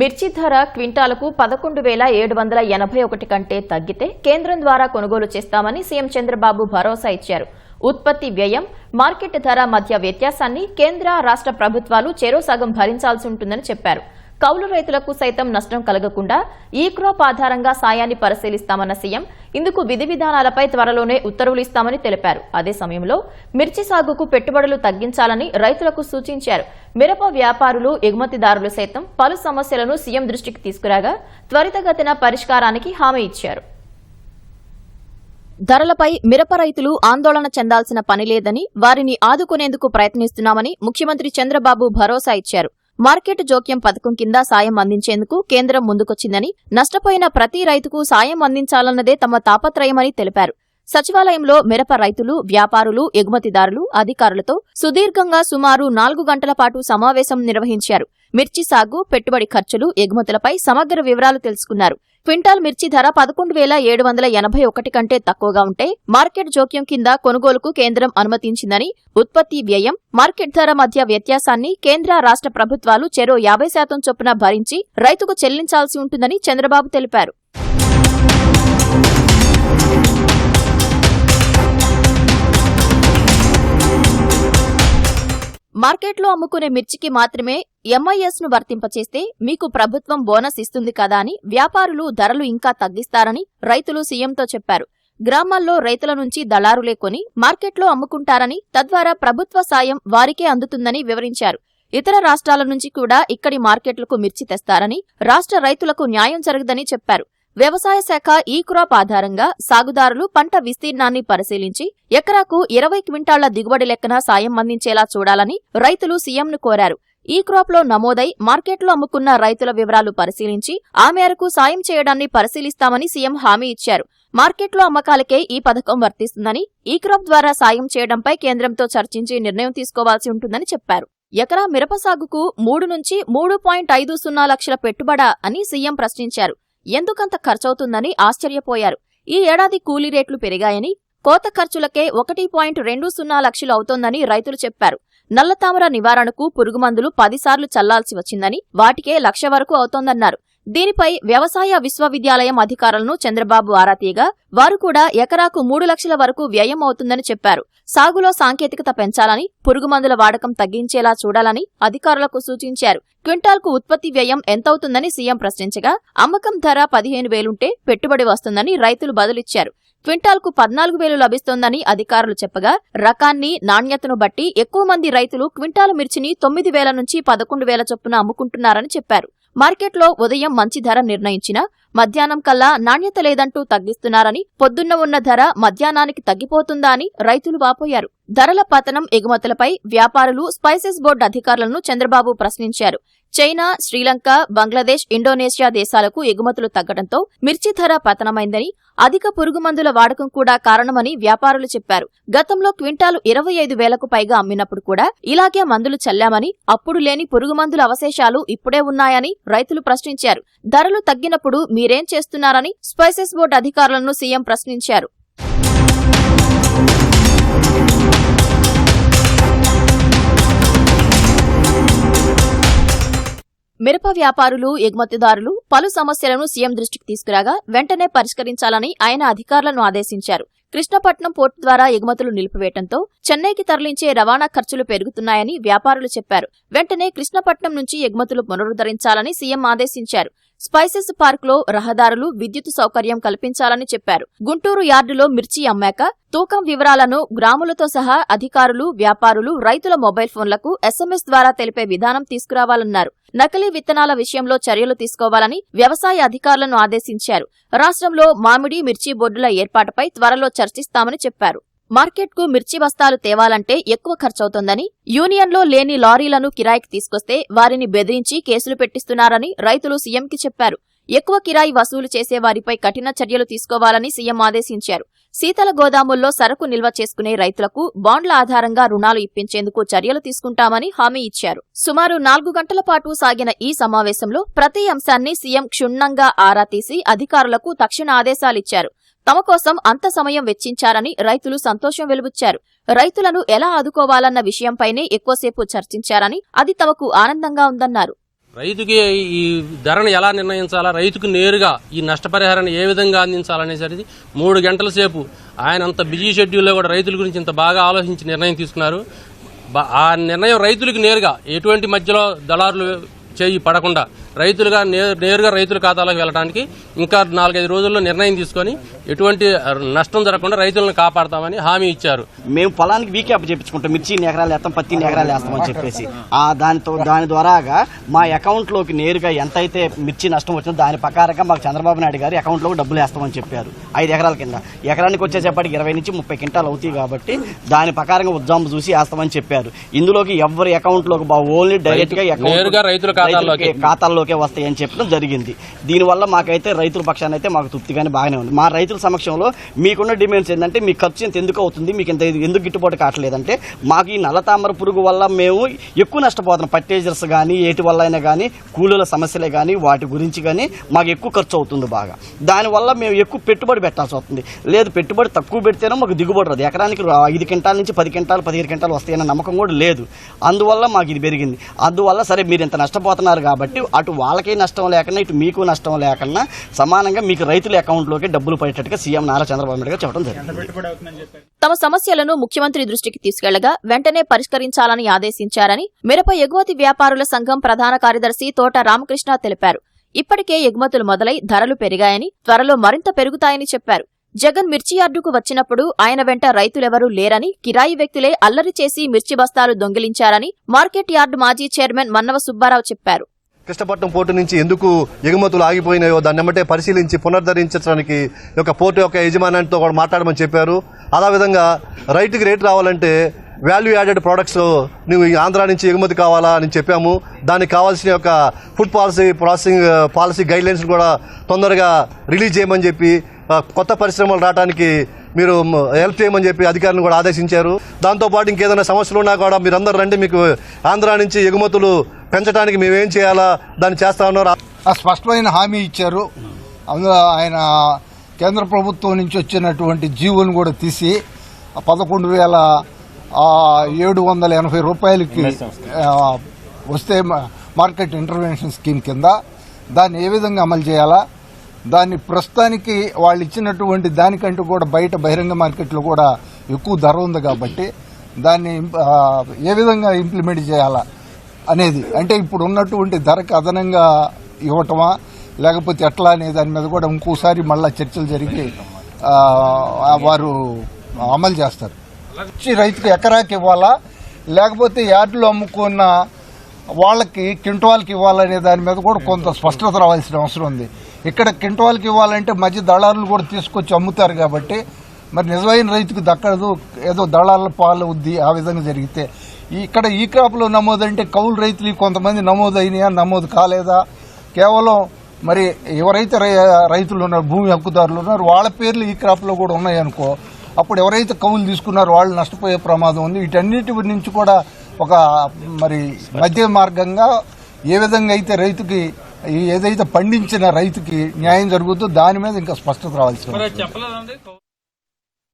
మిర్చి ధర క్వింటాలకు పదకొండు వేల ఏడు వందల ఎనభై ఒకటి కంటే తగ్గితే కేంద్రం ద్వారా కొనుగోలు చేస్తామని సీఎం చంద్రబాబు భరోసా ఇచ్చారు. ఉత్పత్తి వ్యయం మార్కెట్ ధర మధ్య వ్యత్యాసాన్ని కేంద్ర రాష్ట్ర ప్రభుత్వాలు చెరో సగం భరించాల్సి ఉంటుందని చెప్పారు. కౌలు రైతులకు సైతం నష్టం కలగకుండా ఈ క్రాప్ ఆధారంగా సాయాన్ని పరిశీలిస్తామన్న సీఎం. ఇందుకు విధి విధానాలపై త్వరలోనే ఉత్తర్వులు ఇస్తామని తెలిపారు. అదే సమయంలో మిర్చి సాగుకు పెట్టుబడులు తగ్గించాలని రైతులకు సూచించారు. మిరప వ్యాపారులు ఎగుమతిదారులు సైతం పలు సమస్యలను సీఎం దృష్టికి తీసుకురాగా త్వరితగతిన పరిష్కారానికి హామీ ఇచ్చారు. ధరలపై మిరప రైతులు ఆందోళన చెందాల్సిన పని లేదని వారిని ఆదుకునేందుకు ప్రయత్నిస్తున్నామని ముఖ్యమంత్రి చంద్రబాబు భరోసా ఇచ్చారు. మార్కెట్ జోక్యం పథకం కింద సాయం అందించేందుకు కేంద్రం ముందుకొచ్చిందని నష్టపోయిన ప్రతి రైతుకు సాయం అందించాలన్నదే తమ తాపత్రయమని తెలిపారు. సచివాలయంలో మిరప రైతులు వ్యాపారులు ఎగుమతిదారులు అధికారులతో సుదీర్ఘంగా సుమారు నాలుగు గంటల పాటు సమావేశం నిర్వహించారు. మిర్చి సాగు పెట్టుబడి ఖర్చులు ఎగుమతులపై సమగ్ర వివరాలు తెలుసుకున్నారు. క్వింటాల్ మిర్చి ధర పదకొండు వేల ఏడు వందల ఎనభై ఒకటి కంటే తక్కువగా ఉంటే మార్కెట్ జోక్యం కింద కొనుగోలుకు కేంద్రం అనుమతించిందని ఉత్పత్తి వ్యయం మార్కెట్ ధర మధ్య వ్యత్యాసాన్ని కేంద్ర రాష్ట్ర ప్రభుత్వాలు చెరో యాభై శాతం చొప్పున భరించి రైతుకు చెల్లించాల్సి ఉంటుందని చంద్రబాబు తెలిపారు. మార్కెట్లో అమ్ముకునే మిర్చికి మాత్రమే ఎంఐఎస్ను వర్తింపచేస్తే మీకు ప్రభుత్వం బోనస్ ఇస్తుంది కదా అని వ్యాపారులు ధరలు ఇంకా తగ్గిస్తారని రైతులు సీఎంతో చెప్పారు. గ్రామాల్లో రైతుల నుంచి దళారులే కొని మార్కెట్లో అమ్ముకుంటారని తద్వారా ప్రభుత్వ సాయం వారికే అందుతుందని వివరించారు. ఇతర రాష్ట్రాల నుంచి కూడా ఇక్కడి మార్కెట్లకు మిర్చి తెస్తారని రాష్ట్ర రైతులకు న్యాయం జరగదని చెప్పారు. వ్యవసాయ శాఖ ఈ క్రాప్ ఆధారంగా సాగుదారులు పంట విస్తీర్ణాన్ని పరిశీలించి ఎకరాకు ఇరవై క్వింటాళ్ళ దిగుబడి లెక్కన సాయం అందించేలా చూడాలని రైతులు సీఎంను కోరారు. ఈ క్రాప్లో నమోదై మార్కెట్లో అమ్ముకున్న రైతుల వివరాలు పరిశీలించి ఆ మేరకు సాయం చేయడాన్ని పరిశీలిస్తామని సీఎం హామీ ఇచ్చారు. మార్కెట్లో అమ్మకాలకే ఈ పథకం వర్తిస్తుందని ఈ క్రాప్ ద్వారా సాయం చేయడంపై కేంద్రంతో చర్చించి నిర్ణయం తీసుకోవాల్సి ఉంటుందని చెప్పారు. ఎకరా మిరప సాగుకు మూడు నుంచి మూడు పాయింట్ ఐదు సున్నా లక్షల పెట్టుబడా అని సీఎం ప్రశ్నించారు. ఎందుకంత ఖర్చవుతుందని ఆశ్చర్యపోయారు. ఈ ఏడాది కూలీ రేట్లు పెరిగాయని కోత ఖర్చులకే ఒకటి పాయింట్ రెండు సున్నా లక్షలు అవుతోందని రైతులు చెప్పారు. నల్లతామర నివారణకు పురుగుమందులు పదిసార్లు చల్లాల్సి వచ్చిందని వాటికే లక్ష వరకు అవుతోందన్నారు. దీనిపై వ్యవసాయ విశ్వవిద్యాలయం అధికారులను చంద్రబాబు ఆరా తీయగా వారు కూడా ఎకరాకు మూడు లక్షల వరకు వ్యయం అవుతుందని చెప్పారు. సాగులో సాంకేతికత పెంచాలని పురుగుమందుల వాడకం తగ్గించేలా చూడాలని అధికారులకు సూచించారు. క్వింటాల్కు ఉత్పత్తి వ్యయం ఎంతవుతుందని సీఎం ప్రశ్నించగా అమ్మకం ధర పదిహేను వేలుంటే పెట్టుబడి వస్తుందని రైతులు బదులిచ్చారు. క్వింటాల్కు పద్నాలుగు వేలు లభిస్తోందని అధికారులు చెప్పగా రకాన్ని నాణ్యతను బట్టి ఎక్కువ మంది రైతులు క్వింటాలు మిర్చిని తొమ్మిది వేల నుంచి పదకొండు వేల చొప్పున అమ్ముకుంటున్నారని చెప్పారు. మార్కెట్లో ఉదయం మంచి ధర నిర్ణయించినా మధ్యాహ్నం కల్లా నాణ్యత లేదంటూ తగ్గిస్తున్నారని పొద్దున్న ఉన్న ధర మధ్యాహ్నానికి తగ్గిపోతుందా అని రైతులు వాపోయారు. ధరల పతనం ఎగుమతులపై వ్యాపారులు స్పైసెస్ బోర్డు అధికారులను చంద్రబాబు ప్రశ్నించారు. చైనా శ్రీలంక బంగ్లాదేశ్ ఇండోనేషియా దేశాలకు ఎగుమతులు తగ్గడంతో మిర్చి ధర పతనమైందని అధిక పురుగుమందుల వాడకం కూడా కారణమని వ్యాపారులు చెప్పారు. గతంలో క్వింటాలు ఇరవై ఐదు వేలకు పైగా అమ్మినప్పుడు కూడా ఇలాగే మందులు చల్లామని అప్పుడు లేని పురుగుమందుల అవశేషాలు ఇప్పుడే ఉన్నాయని రైతులు ప్రశ్నించారు. ధరలు తగ్గినప్పుడు మీరేం చేస్తున్నారని స్పైసెస్ బోర్డు అధికారులను సీఎం ప్రశ్నించారు. మిరప వ్యాపారులు ఎగుమతిదారులు పలు సమస్యలను సీఎం దృష్టికి తీసుకురాగా వెంటనే పరిష్కరించాలని ఆయన అధికారులను ఆదేశించారు. కృష్ణపట్నం పోర్టు ద్వారా ఎగుమతులు నిలిపివేయడంతో చెన్నైకి తరలించే రవాణా ఖర్చులు పెరుగుతున్నాయని వ్యాపారులు చెప్పారు. వెంటనే కృష్ణపట్నం నుంచి ఎగుమతులు పునరుద్ధరించాలని సీఎం ఆదేశించారు. స్పైసెస్ పార్క్లో రహదారులు విద్యుత్ సౌకర్యం కల్పించాలని చెప్పారు. గుంటూరు యార్డులో మిర్చి అమ్మాక తూకం వివరాలను గ్రాములతో సహా అధికారులు వ్యాపారులు రైతుల మొబైల్ ఫోన్లకు ఎస్ఎంఎస్ ద్వారా తెలిపే విధానం తీసుకురావాలన్నారు. నకిలీ విత్తనాల విషయంలో చర్యలు తీసుకోవాలని వ్యవసాయ అధికారులను ఆదేశించారు. రాష్ట్రంలో మామిడి మిర్చి బోర్డుల ఏర్పాటుపై త్వరలో చర్చిస్తామని చెప్పారు. మార్కెట్కు మిర్చి బస్తాలు తేవాలంటే ఎక్కువ ఖర్చవుతోందని యూనియన్లో లేని లారీలను కిరాయికి తీసుకొస్తే వారిని బెదిరించి కేసులు పెట్టిస్తున్నారని రైతులు సీఎంకి చెప్పారు. ఎక్కువ కిరాయి వసూలు చేసే వారిపై కఠిన చర్యలు తీసుకోవాలని సీఎం ఆదేశించారు. శీతల గోదాముల్లో సరకు నిల్వ చేసుకునే రైతులకు బాండ్ల ఆధారంగా రుణాలు ఇప్పించేందుకు చర్యలు తీసుకుంటామని హామీ ఇచ్చారు. సుమారు నాలుగు గంటల పాటు సాగిన ఈ సమావేశంలో ప్రతి అంశాన్ని సీఎం క్షుణ్ణంగా ఆరా తీసి అధికారులకు తక్షణ ఆదేశాలిచ్చారు. తమ కోసం అంత సమయం వెచ్చించారని రైతులు సంతోషం వెలుబుచ్చారు. రైతులను ఎలా ఆదుకోవాలన్న విషయంపైనే ఎక్కువసేపు చర్చించారని అది తమకు ఆనందంగా ఉందన్నారు. రైతుకి ఈ ధరను ఎలా నిర్ణయించాలా? రైతుకు నేరుగా ఈ నష్టపరిహారాన్ని ఏ విధంగా అందించాలనేసరికి మూడు గంటల సేపు ఆయన అంత బిజీ షెడ్యూల్లో కూడా రైతుల గురించి ఇంత బాగా ఆలోచించి నిర్ణయం తీసుకున్నారు. ఆ నిర్ణయం రైతులకు నేరుగా ఎటువంటి మధ్యలో దళారులు చేయి పడకుండా రైతులుగా నేరుగా రైతుల ఖాతాలోకి వెళ్ళడానికి ఇంకా నాలుగైదు రోజుల్లో నిర్ణయం తీసుకొని ఎటువంటి నష్టం జరగకుండా రైతులను కాపాడతామని హామీ ఇచ్చారు. మేము పొలానికి వీకే అప్ చేపించుకుంటాం మిర్చి ఎకరాలు వేస్తాం పత్తి ఎకరాలు వేస్తామని చెప్పేసి. ఆ దానితో దాని ద్వారాగా మా అకౌంట్లోకి నేరుగా ఎంత అయితే మిర్చి నష్టం వచ్చిందో దాని ప్రకారంగా మాకు చంద్రబాబు నాయుడు గారు అకౌంట్లోకి డబ్బులు వేస్తామని చెప్పారు. ఐదు ఎకరాల కింద. ఎకరానికి వచ్చేసేపటికి ఇరవై నుంచి ముప్పై క్వింటాలు అవుతాయి కాబట్టి దాని ప్రకారంగా ఉద్యమం చూసి వేస్తామని చెప్పారు. ఇందులోకి ఎవరి అకౌంట్లోకి ఓన్లీ డైరెక్ట్గా account- నేరుగా రైతుల. రైతులకి పరిధిలోకే వస్తాయని చెప్పడం జరిగింది. దీనివల్ల మాకైతే రైతుల పక్షాన్ని అయితే మాకు తృప్తిగానే బాగానే ఉంది. మా రైతుల సమక్షంలో మీకున్న డిమాండ్స్ ఏంటంటే మీ ఖర్చు ఎంత ఎందుకు అవుతుంది మీకు ఇంత ఎందుకు గిట్టుబాటు కావట్లేదంటే మాకు ఈ నల్లతామర పురుగు వల్ల మేము ఎక్కువ నష్టపోతున్నాం. పర్టేజర్స్ కానీ ఏటి వల్ల అయినా కానీ కూలీల సమస్యలే కానీ వాటి గురించి కానీ మాకు ఎక్కువ ఖర్చు అవుతుంది బాగా. దానివల్ల మేము ఎక్కువ పెట్టుబడి పెట్టాల్సి వస్తుంది. లేదు పెట్టుబడి తక్కువ పెడితేనే మాకు దిగుబడి రాదు. ఎకరానికి ఐదు క్వింటాల నుంచి పది క్వింటాలు పదిహేను క్వింటాలు వస్తాయన్న నమ్మకం కూడా లేదు. అందువల్ల మాకు ఇది పెరిగింది. అందువల్ల సరే మీరు ఇంత నష్టపోతున్నారు కాబట్టి అటు వాళ్ళకే నష్టం లేకుండా ఇటు మీకు నష్టం లేకుండా సమానంగా మీకు రైతుల అకౌంట్లోకి డబ్బులు పడేటట్టుగా సీఎం నారా చంద్రబాబు నాయుడు గారు చెప్పడం జరిగింది. తమ సమస్యలను ముఖ్యమంత్రి దృష్టికి తీసుకెళ్ళగా వెంటనే పరిష్కరించాలని ఆదేశించారని మిరప ఎగుమతి వ్యాపారుల సంఘం ప్రధాన కార్యదర్శి తోట రామకృష్ణ తెలిపారు. ఇప్పటికే ఎగుమతులు మొదలై ధరలు పెరిగాయని త్వరలో మరింత పెరుగుతాయని చెప్పారు. జగన్ మిర్చి యార్డుకు వచ్చినప్పుడు ఆయన వెంట రైతులెవరూ లేరని కిరాయి వ్యక్తులే అల్లరి చేసి మిర్చి బస్తాలు దొంగిలించారని మార్కెట్ యార్డు మాజీ చైర్మన్ మన్నవ సుబ్బారావు చెప్పారు. కృష్ణపట్నం పోర్టు నుంచి ఎందుకు ఎగుమతులు ఆగిపోయినాయో దాన్ని ఎమ్మటే పరిశీలించి పునరుద్ధరించడానికి యొక్క పోర్టు యొక్క యజమానితో కూడా మాట్లాడమని చెప్పారు. అదేవిధంగా రైతుకి రేటు రావాలంటే వాల్యూ యాడెడ్ ప్రోడక్ట్స్ నువ్వు ఈ ఆంధ్ర నుంచి ఎగుమతి కావాలా అని చెప్పాము. దానికి కావాల్సిన యొక్క food policy processing policy guidelines కూడా తొందరగా రిలీజ్ చేయమని చెప్పి కొత్త పరిశ్రమలు రావడానికి మీరు హెల్ప్ చేయమని చెప్పి అధికారులను కూడా ఆదేశించారు. దాంతోపాటు ఇంకేదైనా సమస్యలు ఉన్నా కూడా మీరందరూ రండి. మీకు ఆంధ్ర నుంచి ఎగుమతులు పెంచడానికి మేమేం చేయాలా? దాన్ని చేస్తా ఉన్నారు. ఆ స్పష్టమైన హామీ ఇచ్చారు. అందులో ఆయన కేంద్ర ప్రభుత్వం నుంచి వచ్చినటువంటి జీవోను కూడా తీసి ఆ పదకొండు వేల ఆ, ఏడు వందల ఎనభై రూపాయలకి వస్తే మా- మార్కెట్ ఇంటర్వెన్షన్ స్కీమ్ కింద దాన్ని ఏ విధంగా అమలు చేయాలా? దాన్ని ప్రస్తుతానికి వాళ్ళు ఇచ్చినటువంటి దానికంటే కూడా బయట బహిరంగ మార్కెట్లో కూడా ఎక్కువ ధర ఉంది కాబట్టి దాన్ని ఏ విధంగా ఇంప్లిమెంట్ చేయాలా? అనేది. అంటే ఇప్పుడు ఉన్నటువంటి ధరకు అదనంగా ఇవ్వటమా లేకపోతే ఎట్లా అనే దాని మీద కూడా ఇంకోసారి మళ్ళా చర్చలు జరిగి వారు అమలు చేస్తారు. వచ్చి రైతుకు ఎకరాకి ఇవ్వాలా లేకపోతే యార్డులో అమ్ముకున్న వాళ్ళకి కింటవాల్కి ఇవ్వాలనే దాని మీద కూడా కొంత స్పష్టత రావాల్సిన అవసరం ఉంది. ఇక్కడ కింటవాల్కి ఇవ్వాలంటే మధ్య దళారులు కూడా తీసుకొచ్చి అమ్ముతారు కాబట్టి మరి నిజమైన రైతుకు దక్కదు ఏదో దళాల పాలు ఉంది ఆ విధంగా జరిగితే. ఇక్కడ ఈ క్రాప్లో నమోదంటే కౌలు రైతులు కొంతమంది నమోదు అయినాయా నమోదు కాలేదా? కేవలం మరి ఎవరైతే రై- రైతులు ఉన్నారు భూమి హక్కుదారులు ఉన్నారు వాళ్ళ పేర్లు ఈ క్రాప్లో కూడా ఉన్నాయనుకో అప్పుడు ఎవరైతే కౌలు తీసుకున్నారో వాళ్ళు నష్టపోయే ప్రమాదం ఉంది. వీటన్నిటి నుంచి కూడా ఒక మరి మధ్య మార్గంగా ఏ విధంగా అయితే రైతుకి ఏదైతే పండించిన రైతుకి న్యాయం జరుగుతుందో దాని మీద ఇంకా స్పష్టత రావాల్సి